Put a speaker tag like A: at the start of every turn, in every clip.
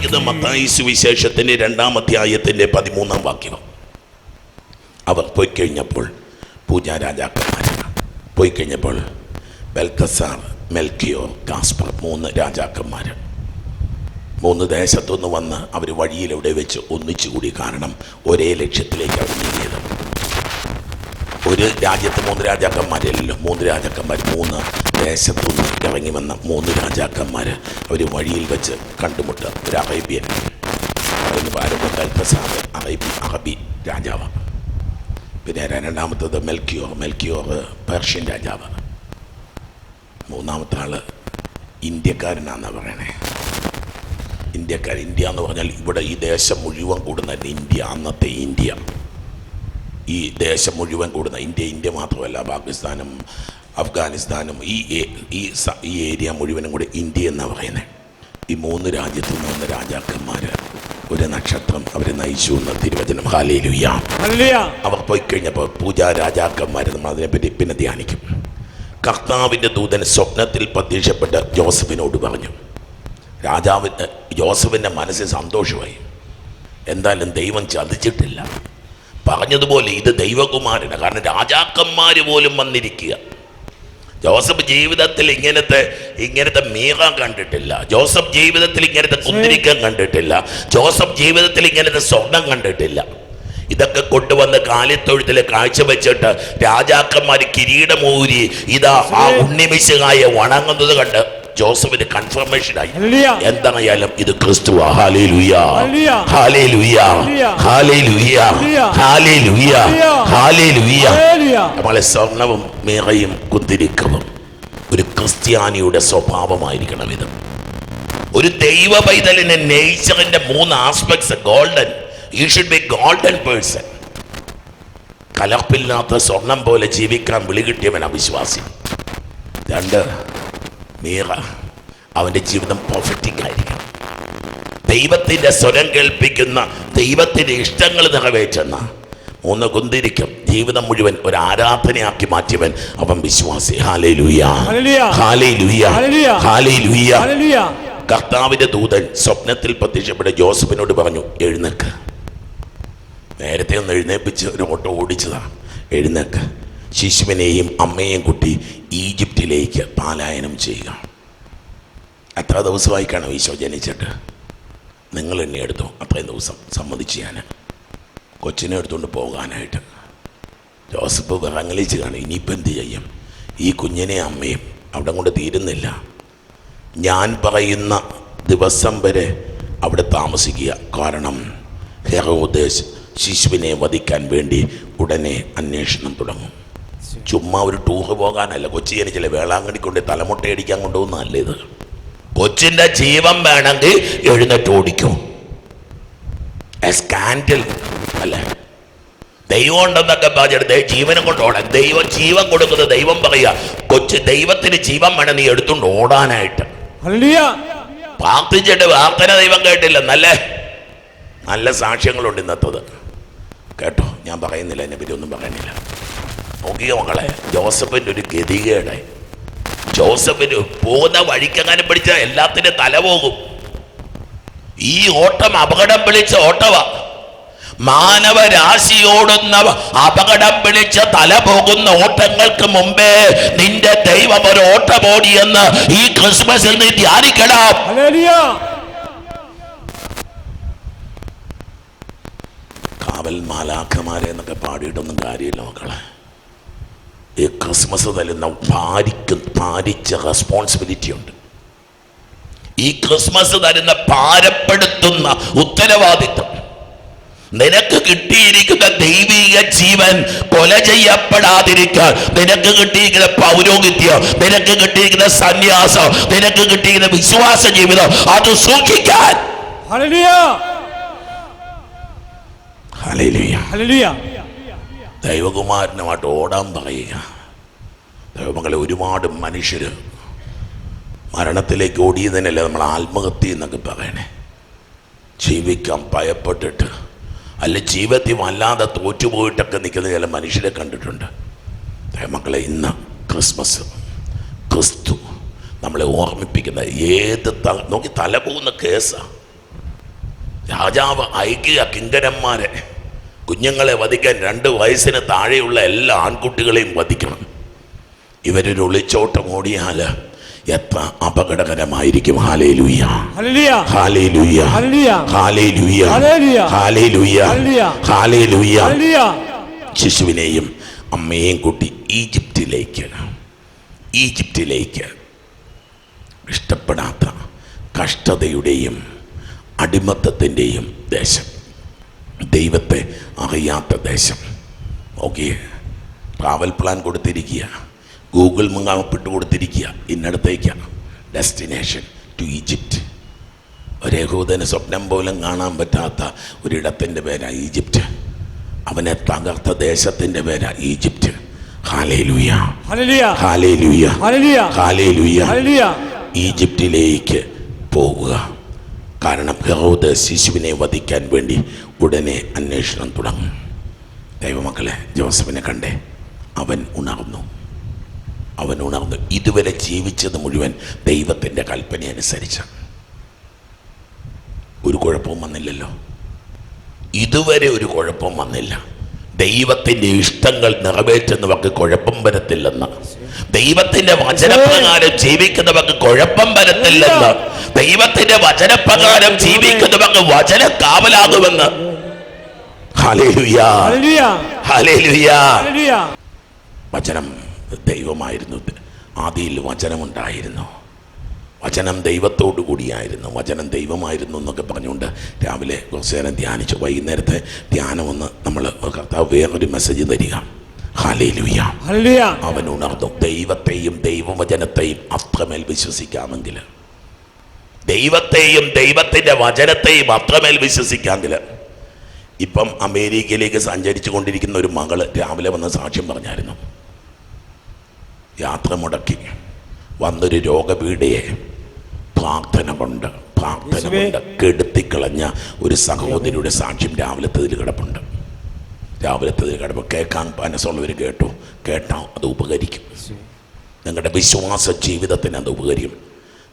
A: ധ്യാനിക്കുന്ന മത്തായി സുവിശേഷത്തിന്റെ രണ്ടാം അധ്യായത്തിന്റെ പതിമൂന്നാം വാക്യം. അവർ പോയി കഴിഞ്ഞപ്പോൾ പൂജാ പോയി കഴിഞ്ഞപ്പോൾ ബെൽക്കസാർ മെൽക്കിയോ കാസ്പർ മൂന്ന് രാജാക്കന്മാർ മൂന്ന് ദേശത്തുനിന്ന് വന്ന് അവർ വഴിയിലെവിടെ വെച്ച് ഒന്നിച്ചുകൂടി കാരണം ഒരേ ലക്ഷ്യത്തിലേക്ക് അവർ നീങ്ങിയത്. ഒരു രാജ്യത്ത് മൂന്ന് രാജാക്കന്മാരല്ലോ മൂന്ന് രാജാക്കന്മാർ മൂന്ന് ദേശത്തുനിന്ന് ഇറങ്ങി വന്ന മൂന്ന് രാജാക്കന്മാർ അവർ വഴിയിൽ വെച്ച് കണ്ടുമുട്ടുക ഒരു അറേബ്യൻ അതിന് പാരമ്പ കൽപ്പസാദ് അറേബ്യ അറബി രാജാവ്. പിന്നെ രണ്ടാമത്തത് മെൽക്കിയോർ മെൽക്കിയോർ പേർഷ്യൻ രാജാവ്. മൂന്നാമത്തെ ആൾ ഇന്ത്യക്കാരനാണെന്നാണ് പറയണേ. ഇന്ത്യക്കാർ ഇന്ത്യ എന്ന് പറഞ്ഞാൽ ഇവിടെ ഈ ദേശം മുഴുവൻ കൂടുന്ന ഇന്ത്യ അന്നത്തെ ഇന്ത്യ. ഈ ദേശം മുഴുവൻ കൂടുന്ന ഇന്ത്യ ഇന്ത്യ മാത്രമല്ല പാകിസ്ഥാനും അഫ്ഗാനിസ്ഥാനും ഈ ഈ ഈ ഏരിയ മുഴുവനും കൂടി ഇന്ത്യ എന്നാണ് പറയുന്നത് ഈ മൂന്ന് രാജ്യത്തു മൂന്ന് രാജാക്കന്മാർ ഒരു നക്ഷത്രം അവരെ നയിച്ചു എന്ന തിരുവചനം. ഹാലേലുയ്യ അവർ പോയി കഴിഞ്ഞപ്പോൾ പൂജാ രാജാക്കന്മാർ നമ്മൾ അതിനെപ്പറ്റി പിന്നെ ധ്യാനിക്കും. കർത്താവിന്റെ ദൂതൻ സ്വപ്നത്തിൽ പ്രത്യക്ഷപ്പെട്ട ജോസഫിനോട് പറഞ്ഞു. രാജാവിന് ജോസഫിന്റെ മനസ്സിൽ സന്തോഷമായി. എന്തായാലും ദൈവം ചതിച്ചിട്ടില്ല. പറഞ്ഞതുപോലെ ഇത് ദൈവകുമാരന കാരണം രാജാക്കന്മാർ പോലും വന്നിരിക്കുക. ജോസഫ് ജീവിതത്തിൽ ഇങ്ങനത്തെ ഇങ്ങനത്തെ മീറാൻ കണ്ടിട്ടില്ല. ജോസഫ് ജീവിതത്തിൽ ഇങ്ങനത്തെ കുന്തിരിക്കം കണ്ടിട്ടില്ല. ജോസഫ് ജീവിതത്തിൽ ഇങ്ങനത്തെ സ്വർണം കണ്ടിട്ടില്ല. ഇതൊക്കെ കൊണ്ടുവന്ന് കാലിത്തൊഴുത്തിൽ കാഴ്ചവെച്ചിട്ട് രാജാക്കന്മാർ കിരീടമൂരി ഇതാ ആ ഉണ്ണിമിശുകായെ വണങ്ങുന്നത് കണ്ട് ജോസഫിന് കൺഫർമേഷനായി
B: ആയി
A: എന്തായാലും ഇത് ക്രിസ്തു നമ്മളെ സ്വർണവും മേറയും കുന്തിരിക്കവും ഒരു ക്രിസ്ത്യാനിയുടെ സ്വഭാവമായിരിക്കണം ഇത് ഒരു ദൈവ പൈതലിന് നേച്ചറിന്റെ മൂന്ന് aspects golden you should be golden person കലർപ്പില്ലാത്ത സ്വർണം പോലെ ജീവിക്കാൻ വിളി കിട്ടിയവൻ അവിശ്വാസി രണ്ട് മീറ അവന്റെ ജീവിതം പെർഫെക്റ്റിംഗ് ആയിരിക്കണം. ദൈവത്തിന്റെ സ്വരം കേൾപ്പിക്കുന്ന ദൈവത്തിന്റെ ഇഷ്ടങ്ങൾ നിറവേറ്റുന്ന മൂന്ന് കുന്തിരിക്കും ജീവിതം മുഴുവൻ ഒരു ആരാധനയാക്കി മാറ്റിയവൻ അവൻ വിശ്വാസി. ഹാലേ ലുയ്യ. ഹാലേ ലുയ്യ ഹാലേ ലുയ്യ. കർത്താവിന്റെ ദൂതൻ സ്വപ്നത്തിൽ പ്രത്യക്ഷപ്പെട്ട ജോസഫിനോട് പറഞ്ഞു എഴുന്നേക്ക്. നേരത്തെ ഒന്ന് എഴുന്നേപ്പിച്ച് ഒരു ഓട്ടോ ഓടിച്ചതാണ് എഴുന്നേക്ക്. ശിശുവിനെയും അമ്മയെയും കുട്ടി ഈജിപ്തിലേക്ക് പാലായനം ചെയ്യുക. എത്ര ദിവസമായി കാണും ഈശോ ജനിച്ചിട്ട് നിങ്ങൾ എന്നെ എടുത്തു. അത്രയും ദിവസം സമ്മതിച്ച് ഞാൻ. കൊച്ചിനെ എടുത്തുകൊണ്ട് പോകാനായിട്ട്. ജോസഫ് വിറങ്ങലിച്ച് കാണും. ഇനിയിപ്പോൾ എന്ത് ചെയ്യും? ഈ കുഞ്ഞിനെ അമ്മയും അവിടെ കൊണ്ട് തീരുന്നില്ല. ഞാൻ പറയുന്ന ദിവസം വരെ അവിടെ താമസിക്കുക. കാരണം ഹെറോദേശ് ശിശുവിനെ വധിക്കാൻ വേണ്ടി ഉടനെ അന്വേഷണം തുടങ്ങും. ചുമ്മാ ഒരു ടൂർ പോകാനല്ല. കൊച്ചി എനിക്കില്ല വേളാങ്കണി കൊണ്ട് തലമുട്ടയടിക്കാൻ കൊണ്ടുപോകുന്നതല്ല ഇത് കൊച്ചിന്റെ ജീവൻ വേണമെങ്കിൽ എഴുന്നേറ്റ് ഓടിക്കും. സ്കാൻഡൽ അല്ലേ? ദൈവം ഉണ്ടെന്നൊക്കെ പറഞ്ഞെടുത്ത് ജീവനും കൊണ്ട് ഓടാൻ. ദൈവം ജീവൻ കൊടുക്കുന്നത് ദൈവം പറയുക. കൊച്ചു ദൈവത്തിന് ജീവൻ വേണം നീ എടുത്തുകൊണ്ട് ഓടാനായിട്ട്. പ്രാർത്ഥിച്ചിട്ട് പ്രാർത്ഥന ദൈവം കേട്ടില്ല നല്ല നല്ല സാക്ഷ്യങ്ങളുണ്ട് ഇന്നത്തത്. കേട്ടോ? ഞാൻ പറയുന്നില്ല എന്നെ പറ്റി ഒന്നും പറയുന്നില്ല. നോക്കിയ മക്കളെ? ജോസഫിന്റെ ഒരു ഗതികേട്. ജോസഫിന് പോകുന്ന വഴിക്കെങ്ങാനും പിടിച്ച എല്ലാത്തിന്റെ തല പോകും. ഈ ഓട്ടം അപകടം പിടിച്ച ഓട്ടവ. മാനവരാശിയോടുന്ന അപകടം പിടിച്ച തല പോകുന്ന ഓട്ടങ്ങൾക്ക് മുമ്പേ നിന്റെ ദൈവം ഒരു ഓട്ടമോടിയെന്ന് ഈ ക്രിസ്മസിൽ നീ ധ്യാനിക്കണം. കാവൽ മാലാഖമാരെ എന്നൊക്കെ പാടിയിട്ടൊന്നും കാര്യമില്ല മക്കളെ. ഈ ക്രിസ്മസ് തരുന്ന ഭാരിക്ക് ഭാരിച്ച റെസ്പോൺസിബിലിറ്റി ഉണ്ട് ഈ ക്രിസ്മസ് തരുന്ന പാരപ്പെടുത്തുന്ന ഉത്തരവാദിത്വം നിനക്ക് കിട്ടിയിരിക്കുന്ന ദൈവിക ജീവൻ കൊല ചെയ്യപ്പെടാതിരിക്കാൻ നിനക്ക് കിട്ടിയിരിക്കുന്ന പൗരോഹിത്യം നിനക്ക് കിട്ടിയിരിക്കുന്ന സന്യാസം നിനക്ക് കിട്ടിയിരിക്കുന്ന വിശ്വാസ ജീവിതം അത് സൂക്ഷിക്കാൻ
B: Hallelujah.
A: ഹല്ലേലൂയ.
B: Hallelujah.
A: ദൈവകുമാരനുമായിട്ട് ഓടാൻ പറയുക. ദൈവമകളെ ഒരുപാട് മനുഷ്യർ മരണത്തിലേക്ക് ഓടിയതിനല്ലേ നമ്മൾ ആത്മഹത്യ എന്നൊക്കെ പറയണേ. ജീവിക്കാൻ ഭയപ്പെട്ടിട്ട് അല്ല ജീവിതത്തിൽ വല്ലാതെ തോറ്റുപോയിട്ടൊക്കെ നിൽക്കുന്ന ചില മനുഷ്യരെ കണ്ടിട്ടുണ്ട്. ദൈവമക്കളെ ഇന്ന് ക്രിസ്മസ് ക്രിസ്തു നമ്മളെ ഓർമ്മിപ്പിക്കുന്ന ഏത് ത നോക്കി തല പോകുന്ന കേസാണ് രാജാവ് ഐക്യ കിങ്കരന്മാരെ കുഞ്ഞുങ്ങളെ വധിക്കാൻ രണ്ട് വയസ്സിന് താഴെയുള്ള എല്ലാ ആൺകുട്ടികളെയും വധിക്കണം ഇവരൊരു ഒളിച്ചോട്ടം ഓടിയാൽ എത്ര അപകടകരമായിരിക്കും
B: hallelujah. Hallelujah. Hallelujah. Hallelujah. Hallelujah.
A: ശിശുവിനെയും അമ്മയെയും കൂട്ടി ഈജിപ്തിലേക്ക് ഈജിപ്തിലേക്ക് ഇഷ്ടപ്പെടാത്ത കഷ്ടതയുടെയും അടിമത്തത്തിന്റെയും ദേശം ദൈവത്തെ അറിയാത്ത ദേശം. ഓക്കെ. ട്രാവൽ പ്ലാൻ കൊടുത്തിരിക്കുക. ഗൂഗിൾ മുങ്ങാപ്പിട്ട് കൊടുത്തിരിക്കുക. ഇന്നടത്തേക്കാണ് ഡെസ്റ്റിനേഷൻ ടു ഈജിപ്റ്റ് ഒരേഹൂദന് സ്വപ്നം പോലും കാണാൻ പറ്റാത്ത ഒരിടത്തിന്റെ പേരാണ് ഈജിപ്റ്റ്. അവനെ തകർത്ത ദേശത്തിന്റെ പേരാണ് ഈജിപ്റ്റ്. ഈജിപ്തിലേക്ക് പോവുക കാരണം ഹൗദ് ശിശുവിനെ വധിക്കാൻ വേണ്ടി ഉടനെ അന്വേഷണം തുടങ്ങും. ദൈവമക്കളെ ജോസഫിനെ കണ്ടേ അവൻ ഉണർന്നു. അവൻ ഉണർന്നു. ഇതുവരെ ജീവിച്ചത് മുഴുവൻ ദൈവത്തിന്റെ കൽപ്പന അനുസരിച്ച്. ഒരു കുഴപ്പവും വന്നില്ലല്ലോ. ഇതുവരെ ഒരു കുഴപ്പം വന്നില്ല. ദൈവത്തിന്റെ ഇഷ്ടങ്ങൾ നിറവേറ്റുന്നവർക്ക് കുഴപ്പം വരത്തില്ലെന്ന്. ദൈവത്തിന്റെ വചനപ്രകാരം ജീവിക്കുന്നവർക്ക് കുഴപ്പം വരത്തില്ലെന്ന്. ദൈവത്തിന്റെ വചനപ്രകാരം ജീവിക്കുന്നവർക്ക് വചന കാവലാകുമെന്ന് വചനം ദൈവമായിരുന്നു. ആദിയിൽ വചനമുണ്ടായിരുന്നു. വചനം ദൈവത്തോടു കൂടിയായിരുന്നു. വചനം ദൈവമായിരുന്നു എന്നൊക്കെ പറഞ്ഞുകൊണ്ട് രാവിലെ കുറച്ച് നേരം ധ്യാനിച്ചു. വൈകുന്നേരത്തെ ധ്യാനം ഒന്ന് നമ്മൾ കർത്താവ് വേറൊരു മെസ്സേജ് തരിക. അവൻ ഉണർന്നു. ദൈവത്തെയും ദൈവവചനത്തെയും അത്രമേൽ വിശ്വസിക്കാമെങ്കിൽ. ദൈവത്തെയും ദൈവത്തിന്റെ വചനത്തെയും അത്രമേൽ വിശ്വസിക്കാമെങ്കിൽ ഇപ്പം അമേരിക്കയിലേക്ക് സഞ്ചരിച്ചു കൊണ്ടിരിക്കുന്ന ഒരു മകൾ രാവിലെ വന്ന് സാക്ഷ്യം പറഞ്ഞായിരുന്നു. യാത്ര മുടക്കി. വന്നൊരു രോഗപീഠയെ പ്രാർത്ഥന കൊണ്ട് പ്രാർത്ഥന കൊണ്ട് കെടുത്തിക്കളഞ്ഞ ഒരു സഹോദരിയുടെ സാക്ഷ്യം രാവിലത്തതിൽ കിടപ്പുണ്ട്. രാവിലത്തതിൽ കിടപ്പ് കേൾക്കാൻ മനസ്സുള്ളവർ കേട്ടു. കേട്ടാൽ അത് ഉപകരിക്കും. നിങ്ങളുടെ വിശ്വാസ ജീവിതത്തിന് അത് ഉപകരിക്കും.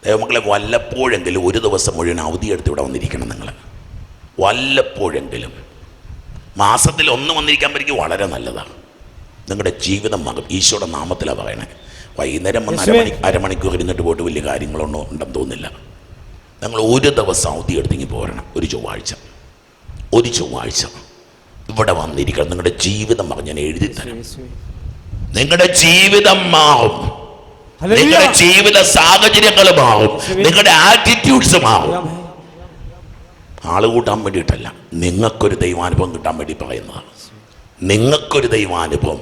A: ദൈവമക്കളെ വല്ലപ്പോഴെങ്കിലും ഒരു ദിവസം മുഴുവൻ അവധിയെടുത്ത് ഇവിടെ വന്നിരിക്കണം നിങ്ങൾ വല്ലപ്പോഴെങ്കിലും. മാസത്തിൽ ഒന്ന് വന്നിരിക്കാൻ പറ്റും വളരെ നല്ലതാണ്. നിങ്ങളുടെ ജീവിതം മാറും. ഈശോയുടെ നാമത്തിലാണ് പറയണേ. വൈകുന്നേരം വന്ന്. അരമണി അരമണിക്കൂർ ഇരുന്നിട്ട് പോയിട്ട് വലിയ കാര്യങ്ങളൊന്നും ഉണ്ടെന്ന് തോന്നുന്നില്ല. നിങ്ങൾ ഒരു ദിവസം അവധി എടുത്തെങ്കിൽ പോരണം. ഒരു ചൊവ്വാഴ്ച. ഒരു ചൊവ്വാഴ്ച. ഇവിടെ വന്നിരിക്കണം. നിങ്ങളുടെ ജീവിതം മാറും. ഞാൻ എഴുതി തരാം. നിങ്ങളുടെ ജീവിതം മാറും. നിങ്ങളുടെ ജീവിത സാഹചര്യങ്ങൾ മാറും. നിങ്ങളുടെ ആറ്റിറ്റ്യൂഡ്സ് മാറും. ആൾ കൂട്ടാൻ വേണ്ടിയിട്ടല്ല. നിങ്ങൾക്കൊരു ദൈവാനുഭവം കിട്ടാൻ വേണ്ടി പറയുന്നതാണ്. നിങ്ങൾക്കൊരു ദൈവാനുഭവം.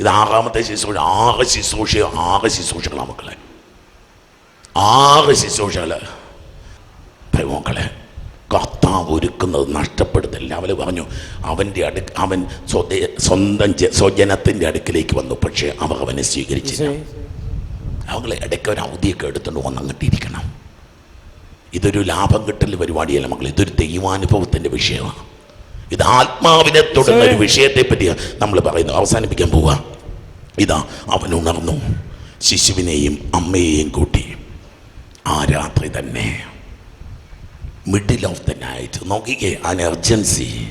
A: ഇത് ആറാമത്തെ ശുശ്രൂഷ ആറ് ശുശ്രൂഷ ആറ് ശുശ്രൂഷകളാണ് മക്കളെ. ആറ് ശുശ്രൂഷകൾ മക്കളെ കർത്താവ് ഒരുക്കുന്നത് നഷ്ടപ്പെടുത്തില്ല അവൾ പറഞ്ഞു അവന്റെ അടു അവൻ സ്വദേ സ്വന്തം സ്വജനത്തിന്റെ അടുക്കിലേക്ക് വന്നു. പക്ഷേ അവർ അവനെ സ്വീകരിച്ചില്ല. അവങ്ങളെ ഇടയ്ക്ക് ഒരു അവധിയൊക്കെ എടുത്തുകൊണ്ട് വന്ന് അങ്ങോട്ടിരിക്കണം ഇതൊരു ലാഭം കിട്ടൽ പരിപാടിയല്ല മക്കൾ ഇതൊരു ദൈവാനുഭവത്തിന്റെ വിഷയമാണ്. ഇത് ആത്മാവിനെ തൊടുന്ന ഒരു വിഷയത്തെ പറ്റിയാണ് നമ്മൾ പറയുന്നത്. അവസാനിപ്പിക്കാൻ പോവുക ഇതാ അവൻ ഉണർന്നു. ശിശുവിനെയും അമ്മയെയും കൂട്ടി. ആ രാത്രി തന്നെ മിഡിൽ ഓഫ് ദ നൈറ്റ് നോക്കിക്കേ അൻ എമർജൻസി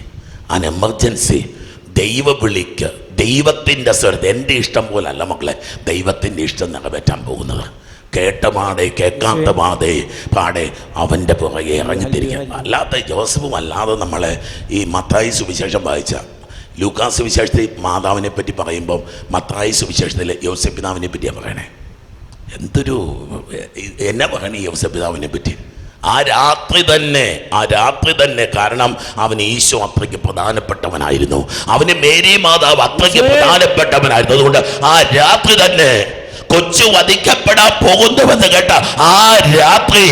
A: അൻ എമർജൻസി ദൈവ വിളിക്ക് ദൈവത്തിന്റെ സ്വരത്ത്. എന്റെ ഇഷ്ടം പോലല്ല മക്കളെ. ദൈവത്തിന്റെ ഇഷ്ടം നിറവേറ്റാൻ പോകുന്നത്. കേട്ട പാടെ കേൾക്കാത്ത പാടെ പാടെ അവന്റെ പുറകെ ഇറങ്ങിത്തിരിക്കുക. അല്ലാത്ത ജോസഫും അല്ലാതെ നമ്മളെ ഈ മത്തായി സുവിശേഷം വായിച്ച ലൂക്കാസ് സുവിശേഷത്തിൽ മാതാവിനെ പറ്റി പറയുമ്പം മത്തായി സുവിശേഷത്തിൽ യോസഫ് പിതാവിനെ പറ്റിയാണ് പറയണേ. എന്തൊരു എന്നെ പറയണേ യോസഫ് പിതാവിനെ പറ്റി? ആ രാത്രി തന്നെ ആ രാത്രി തന്നെ കാരണം അവൻ ഈശോ അത്രയ്ക്ക് പ്രധാനപ്പെട്ടവനായിരുന്നു. അവന് മേരി മാതാവ് അത്രയ്ക്ക് പ്രധാനപ്പെട്ടവനായിരുന്നു. അതുകൊണ്ട് ആ രാത്രി തന്നെ കൊച്ചു വധിക്കപ്പെടാൻ പോകുന്നുവെന്ന് കേട്ട ആ രാത്രി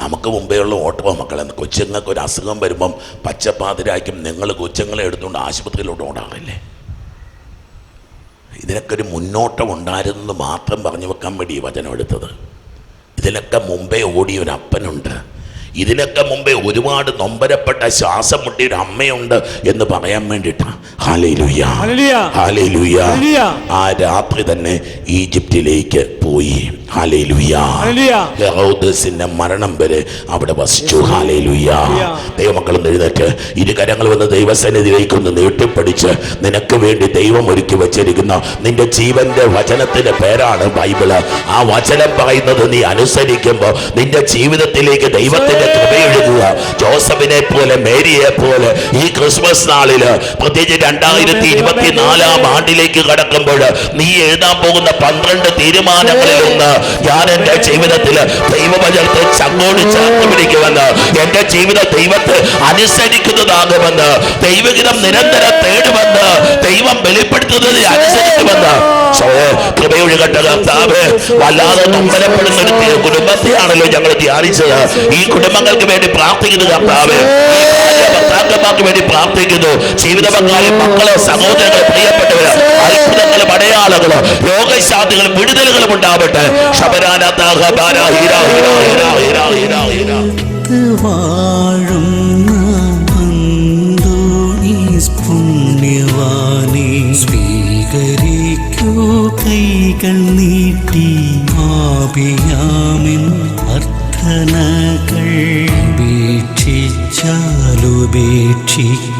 A: നമുക്ക് മുമ്പേ ഉള്ള ഓട്ടോ മക്കളെ. കൊച്ചുങ്ങൾക്ക് ഒരു അസുഖം വരുമ്പം പച്ചപ്പാതിരാക്കും നിങ്ങൾ കൊച്ചുങ്ങളെ എടുത്തുകൊണ്ട് ആശുപത്രിയിലോട്ട് ഓടാറില്ലേ ഇതിനൊക്കെ ഒരു മുന്നോട്ടം ഉണ്ടായിരുന്നെന്ന് മാത്രം പറഞ്ഞു വെക്കാൻ വേണ്ടി ഈ വചനം എടുത്തത്. ഇതിനൊക്കെ മുമ്പേ ഓടിയ ഒരു അപ്പനുണ്ട്. ഇതിനൊക്കെ മുമ്പേ ഒരുപാട് നൊമ്പരപ്പെട്ട ശ്വാസം മുട്ടിയ അമ്മയുണ്ട് എന്ന് പറയാൻ വേണ്ടിയിട്ടാണ് ആ രാത്രി തന്നെ ഈജിപ്തിലേക്ക് പോയി. Hallelujah
B: hallelujah.
A: ഹെറോദസിന്റെ മരണം വരെ അവിടെ വസിച്ചു. ഹാലേലുയ. ദൈവമക്കൾ എഴുന്നേറ്റ്. ഇരുകരങ്ങൾ വന്ന് ദൈവസന്നിധിയിലേക്ക് ഒന്ന് നീട്ടിപ്പടിച്ച് നിനക്ക് വേണ്ടി ദൈവം ഒരുക്കി വെച്ചിരിക്കുന്ന. നിന്റെ ജീവന്റെ വചനത്തിന്റെ പേരാണ് ബൈബിൾ. ആ വചനം പറയുന്നത് നീ അനുസരിക്കുമ്പോൾ നിന്റെ ജീവിതത്തിലേക്ക് ദൈവത്തിന്റെ കൃപയെഴുതുക ജോസഫിനെ പോലെ മേരിയെ പോലെ ഈ ക്രിസ്മസ് നാളിൽ പ്രത്യേകിച്ച് രണ്ടായിരത്തി ഇരുപത്തിനാലാം ആണ്ടിലേക്ക് കടക്കുമ്പോൾ നീ എഴുതാൻ പോകുന്ന പന്ത്രണ്ട് തീരുമാനങ്ങളിൽ ഒന്ന് ഞാൻ എന്റെ ജീവിതത്തിൽ ദൈവവചനത്തെ ചങ്ങോട് ചേർത്ത് പിടിക്കുമെന്ന്. എന്റെ ജീവിത ദൈവത്തെ അനുസരിക്കുന്നതാകുമെന്ന്. ദൈവഗീതം നിരന്തരം തേടുമെന്ന്. ദൈവം വെളിപ്പെടുത്തുന്നത് അനുസരിക്കുമെന്ന്. സോയെ, കൃപയൊഴുകട്ടെ കർത്താവ് വല്ലാതെ നൊമ്പരപ്പെടുന്ന ഒരു കുടുംബത്തെയാണല്ലോ ഞങ്ങൾ ധ്യാനിച്ചത്. ഈ കുടുംബങ്ങൾക്ക് വേണ്ടി പ്രാർത്ഥിക്കുന്നു കർത്താവ് ഭർത്താക്കന്മാർക്ക് വേണ്ടി പ്രാർത്ഥിക്കുന്നു. ജീവിത പങ്കാളി മക്കൾ സഹോദരങ്ങൾ പ്രിയപ്പെട്ടവര് അത്ഭുതങ്ങളും അടയാളങ്ങളും രോഗശാന്തികളും വിടുതലുകളും ഉണ്ടാവട്ടെ.
C: വാഴുന്ന അന്തോണീസ് പുണ്യവാനെ കൈകൾ നീട്ടി ആപിയാമിൻ അർത്ഥനകൾ ഉപേക്ഷിച്ചാലുപേക്ഷിക്കാതെ